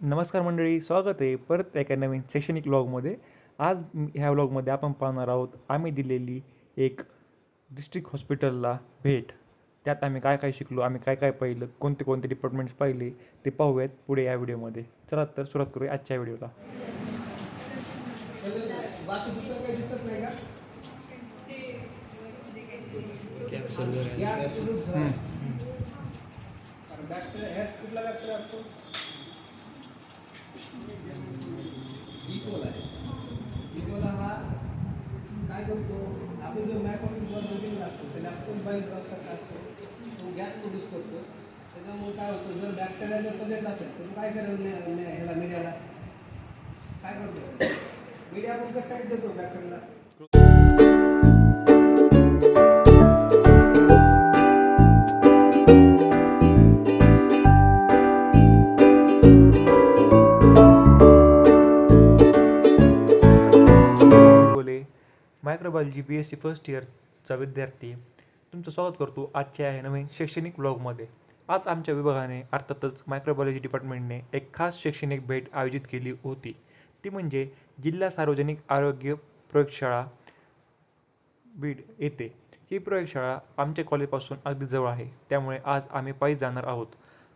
नमस्कार मंडळी स्वागत आहे परत एका नवीन शैक्षणिक व्लॉगमध्ये आज म- ह्या व्लॉगमध्ये आपण पाहणार आहोत आम्ही दिलेली एक डिस्ट्रिक्ट हॉस्पिटलला भेट. त्यात आम्ही काय काय शिकलो आम्ही काय काय पाहिलं कोणते कोणते डिपार्टमेंट्स पाहिले ते पाहूयात पुढे या व्हिडिओमध्ये. चला तर सुरुवात करूया आजच्या व्हिडिओला. बाकी दुसरं काही दिसत नाही का कॅप्सूल या absolute झाला. कारण bacteria- ह्यात कुठला बॅक्टेरिया असतो इकोला इकोला हा काय करतो आपण जो मॅकॉनिक वर दिलेला असतो मोबाईल आपण असतो तो गॅस प्रोड्यूस करतो. त्याच्यामुळे काय होतं जर बॅक्टेरिया जर प्रेझेंट असेल तर काय करेल ह्याला मीडियाला काय करतो? मीडिया आपण कशासाठी देतो बॅक्टेरियाला microbiology B S C first इयरचा विद्यार्थी तुमचं स्वागत करतो आजच्या आहे नवीन शैक्षणिक ब्लॉगमध्ये आज आमच्या विभागाने अर्थातच मायक्रोबायोलॉजी डिपार्टमेंटने एक खास शैक्षणिक भेट आयोजित केली होती. ती म्हणजे जिल्हा सार्वजनिक आरोग्य प्रयोगशाळा बीड येथे. ही प्रयोगशाळा आमच्या कॉलेजपासून अगदी जवळ आहे. त्यामुळे आज आम्ही पायी जाणार आहोत.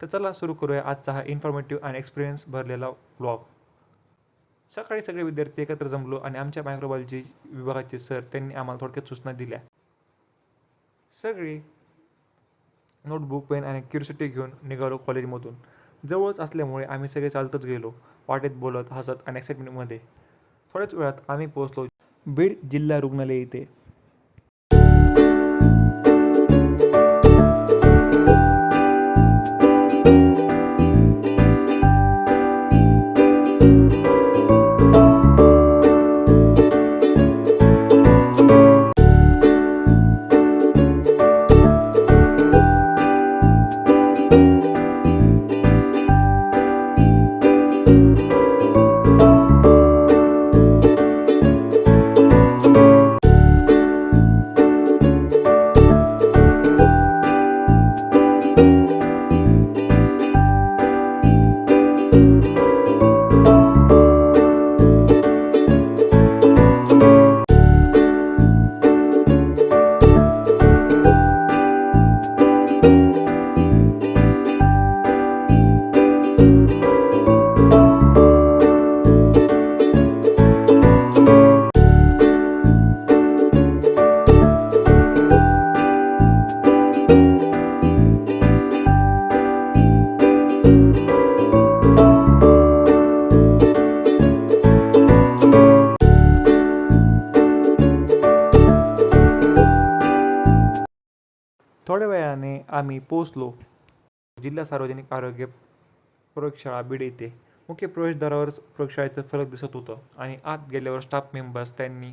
तर चला सुरू करूया आजचा हा इन्फॉर्मेटिव्ह आणि एक्सपिरियन्स भरलेला ब्लॉग सकाळी सगळे विद्यार्थी एकत्र जमलो आणि आमच्या मायक्रोबायोलॉजी विभागाचे सर त्यांनी आम्हाला थोडक्यात सूचना दिल्या. सगळी नोटबुक पेन आणि क्युरिसिटी घेऊन निघालो कॉलेजमधून जवळच असल्यामुळे आम्ही सगळे चालतच गेलो. वाटेत बोलत हसत आणि एक्साइटमेंटमध्ये थोड्याच वेळात आम्ही पोहोचलो बीड जिल्हा रुग्णालय येथे आम्ही पोचलो जिल्हा सार्वजनिक आरोग्य प्रयोगशाळा बीड येथे. मुख्य प्रवेशद्वारावरच प्रयोगशाळेचं फलक दिसत होतं आणि आत गेल्यावर स्टाफ मेंबर्स त्यांनी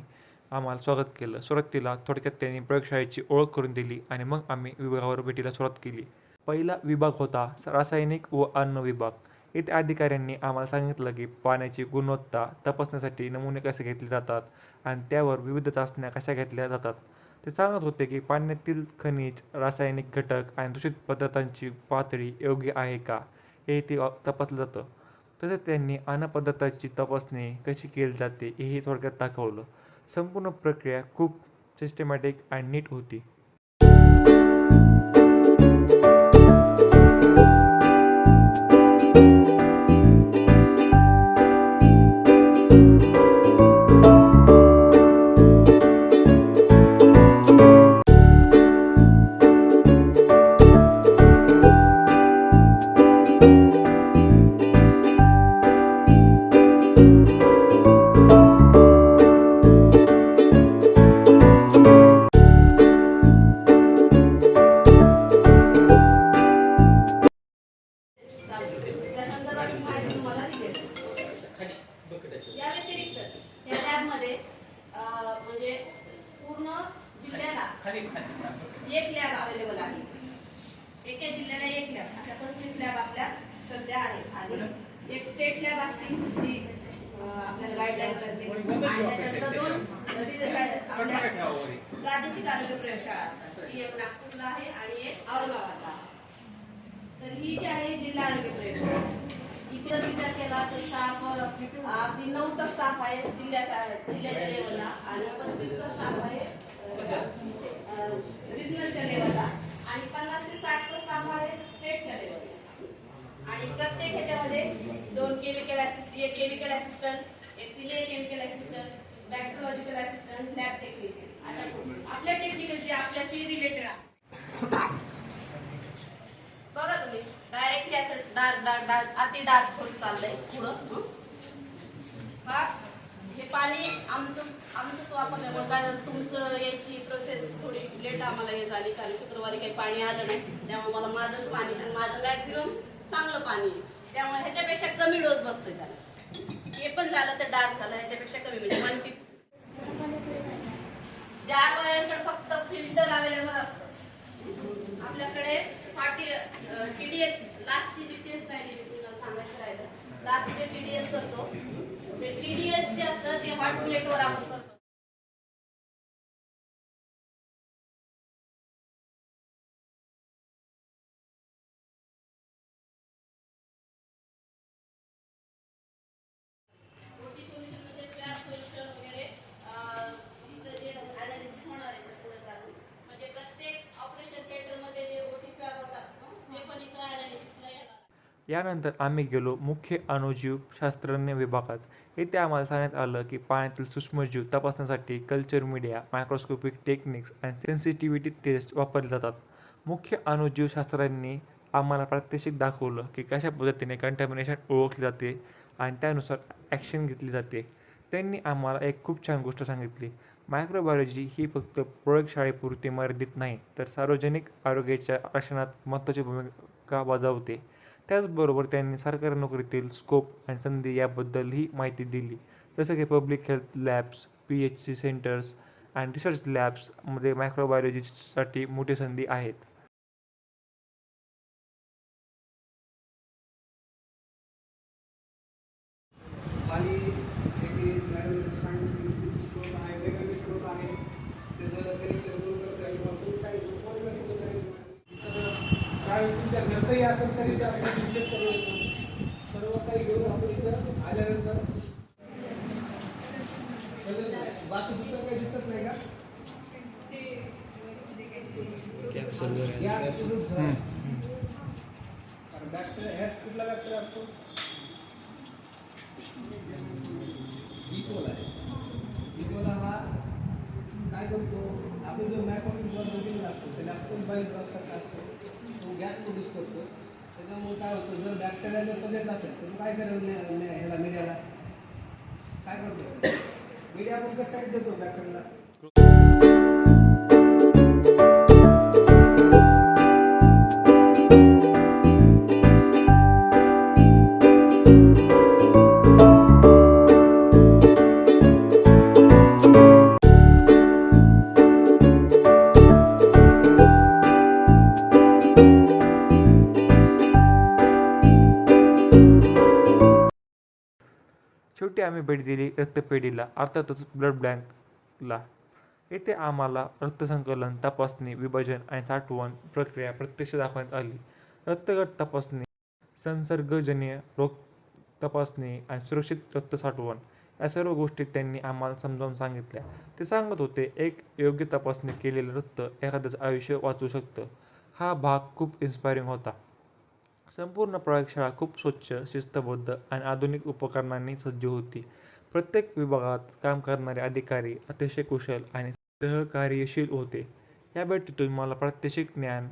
आम्हाला स्वागत केलं. सुरुवातीला थोडक्यात त्यांनी प्रयोगशाळेची ओळख करून दिली आणि मग आम्ही विभागावर भेटीला सुरुवात केली. पहिला विभाग होता रासायनिक व अन्न विभाग. येथे अधिकाऱ्यांनी आम्हाला सांगितलं की पाण्याची गुणवत्ता तपासण्यासाठी नमुने कसे घेतले जातात आणि त्यावर विविध चाचण्या कशा घेतल्या जातात. ते सांगत होते की पाण्यातील खनिज रासायनिक घटक आणि दूषित पदार्थांची पातळी योग्य आहे का हे ते तपासलं जातं. तसेच त्यांनी अन्न पदार्थाची तपासणी कशी केली जाते हेही थोडक्यात दाखवलं. संपूर्ण प्रक्रिया खूप सिस्टमॅटिक आणि नीट होती. असतील जी अं, आपल्याला गाईडलाईन करते आणि त्याच्यानंतर दोन रि- आपल्या प्रादेशिक आरोग्य प्रयोगशाळा असतात ही एक नागपूरला आहे आणि एक औरंगाबादला आहे. तर ही जी आहे जिल्हा आरोग्य प्रयोगशाळा. इथे जर विचार केला तर स्टाफ अगदी नऊचा स्टाफ आहे जिल्ह्याच्या जिल्ह्याच्या लेवलला आणि पस्तीसचा स्टाफ आहे रिजनलच्या लेवलला आणि पन्नास ते साठचा स्टाफ आहे स्टेटच्या लेवलला आणि प्रत्येक ह्याच्यामध्ये दोन केमिकल असिस्ट एक केमिकल असिस्टंट एक senior chemical assistant lab technician अशा आपल्या टेक्निकल जे आपल्याशी रिलेटेड आहे. बघा तुम्ही डायरेक्टली असं डार्क डार्क डार्क अति डार्क होत चाललंय पुढं. हा? हे? पाणी आमचं आमचंच वापरल्यामुळे कारण तुमचं याची प्रोसेस थोडी लेट आम्हाला हे झाली. कारण शुक्रवारी काही पाणी आलं नाही. त्यामुळे मला माझंच पाणी आणि माझं मॅक्झिमम चांगलं पाणी त्यामुळे ह्याच्यापेक्षा कमी डोस बसतोय त्याला. हे पण झालं तर डार्क झालं. ह्याच्यापेक्षा कमी. म्हणजे वन फिफ्टी ज्या वयांकडे फक्त फिल्टर अवेलेबल असतं. आपल्याकडे टीडीएस लास्टची जी टेस्ट राहिली तुला सांगायचं राहिलं. लास्ट जे टीडीएस करतो ते टीडीएस जे असतं ते हॉट प्लेटवर आपण करतो. यानंतर आम्ही गेलो मुख्य अणुजीव शास्त्रज्ञ विभागात. येथे आम्हाला सांगण्यात आलं की पाण्यातील सूक्ष्मजीव तपासण्यासाठी कल्चर मीडिया मायक्रोस्कोपिक टेक्निक्स आणि सेन्सिटिव्हिटी टेस्ट वापरले जातात. मुख्य अणुजीव शास्त्रांनी आम्हाला प्रात्यक्षिक दाखवलं की कशा पद्धतीने कंटॅमिनेशन ओळखले जाते आणि त्यानुसार ॲक्शन घेतली जाते. त्यांनी आम्हाला एक खूप छान गोष्ट सांगितली. मायक्रोबायोलॉजी ही फक्त प्रयोगशाळेपुरती मर्यादित नाही तर सार्वजनिक आरोग्याच्या रक्षणात महत्त्वाची भूमिका बजावते. त्याचबरोबर त्यांनी सरकारी नोकरीतील स्कोप आणि संधी याबद्दलही माहिती दिली. जसं की public health labs P H C centres आणि रिसर्च लॅब्समध्ये मायक्रोबायोलॉजीसाठी मोठी संधी आहेत. आणि बाकी दुसरं काही दिसत नाही का कॅप्सूल बॅक्टेरिया ह्यात कुठला बॅक्टेरिया असतो इकोला आहे इकोला हा काय करतो आपण जो मॅकॉनिक वर रुटीन लागतो त्याला आपण बाईल सारखा असतो तो गॅस प्रोड्यूस करतो त्याच्यामुळे काय होतं? जर बॅक्टेरिया जर प्रेझेंट असेल तर काय करेल ह्याला मीडियाला काय करतो मीडिया आपण कशासाठी देतो बॅक्टेरियाला शेवटी आम्ही भेट दिली रक्तपेढीला अर्थातच ब्लड बँकला येथे आम्हाला रक्तसंकलन तपासणी विभाजन आणि साठवण प्रक्रिया प्रत्यक्ष दाखवण्यात आली. रक्तगट तपासणी संसर्गजन्य रोग तपासणी आणि सुरक्षित रक्त साठवण या सर्व गोष्टी त्यांनी आम्हाला समजावून सांगितल्या. ते सांगत होते एक योग्य तपासणी केलेलं रक्त एखाद्याचं आयुष्य वाचवू शकतं. हा भाग खूप इन्स्पायरिंग होता. संपूर्ण प्रयोगशाळा खूप स्वच्छ शिस्तबद्ध आणि आधुनिक उपकरणांनी सज्ज होती. प्रत्येक विभागात काम करणारे अधिकारी अतिशय कुशल आणि सहकार्यशील होते. या भेटीतून मला प्रात्यक्षिक ज्ञान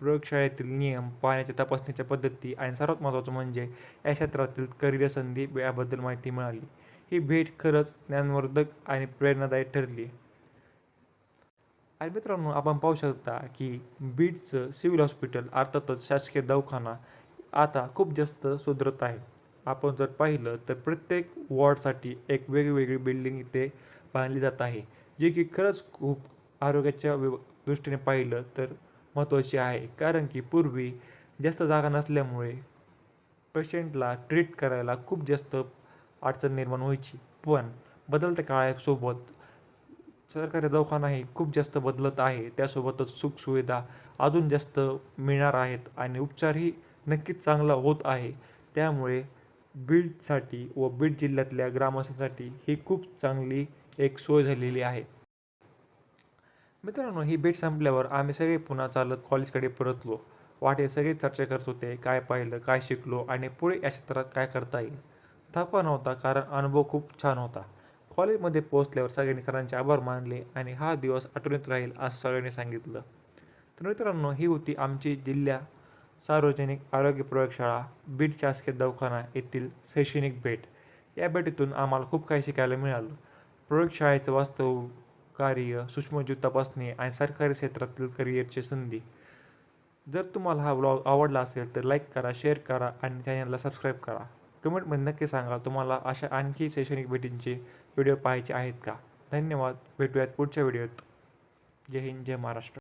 प्रयोगशाळेतील नियम पाण्याच्या तपासणीच्या पद्धती आणि सर्वात महत्त्वाचं म्हणजे या क्षेत्रातील करिअर संधी याबद्दल माहिती मिळाली. ही भेट खरंच ज्ञानवर्धक आणि प्रेरणादायी ठरली. आणि मित्रांनो आपण पाहू शकता की बीडचं सिव्हिल हॉस्पिटल अर्थातच शासकीय दवाखाना आता खूप जास्त सुधरत आहे. आपण जर पाहिलं तर प्रत्येक वॉर्डसाठी एक वेगवेगळी बिल्डिंग इथे बांधली जात आहे जे की खरंच खूप आरोग्याच्या वि दृष्टीने पाहिलं तर महत्त्वाची आहे. कारण की पूर्वी जास्त जागा नसल्यामुळे पेशंटला ट्रीट करायला खूप जास्त अडचण निर्माण व्हायची. पण बदलत्या काळासोबत सरकारी दवाखाना हे खूप जास्त बदलत आहे. त्यासोबतच सुखसुविधा अजून जास्त मिळणार आहेत आणि उपचारही नक्कीच चांगला होत आहे. त्यामुळे बीडसाठी व बीड जिल्ह्यातल्या ग्रामस्थांसाठी ही खूप चांगली एक सोय झालेली आहे. मित्रांनो ही भेट संपल्यावर आम्ही सगळे पुन्हा चालत कॉलेजकडे परतलो. वाटे सगळे चर्चा करत होते काय पाहिलं काय शिकलो आणि पुढे या क्षेत्रात काय करता येईल. थकवा नव्हता कारण अनुभव खूप छान होता. कॉलेजमध्ये पोहोचल्यावर सगळ्यांनी सरांचे आभार मानले आणि हा दिवस आठवणीत राहील असं सगळ्यांनी सांगितलं. तर मित्रांनो ही होती आमची जिल्हा सार्वजनिक आरोग्य प्रयोगशाळा बीड शासकीय दवाखाना येथील शैक्षणिक भेट. या भेटीतून आम्हाला खूप काही शिकायला मिळालं. प्रयोगशाळेचं वास्तव कार्य सूक्ष्मजीव तपासणी आणि सरकारी क्षेत्रातील करिअरची संधी. जर तुम्हाला हा ब्लॉग आवडला असेल तर लाईक करा शेअर करा आणि चॅनलला सबस्क्राईब करा. कमेंटमध्ये नक्की सांगा तुम्हाला अशा आणखी शैक्षणिक भेटींचे व्हिडिओ पाहायचे आहेत का? धन्यवाद. भेटूयात पुढच्या व्हिडिओत जय हिंद जय महाराष्ट्र.